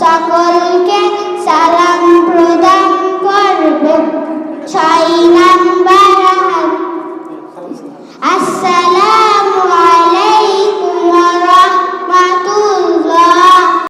সকলকে সালাম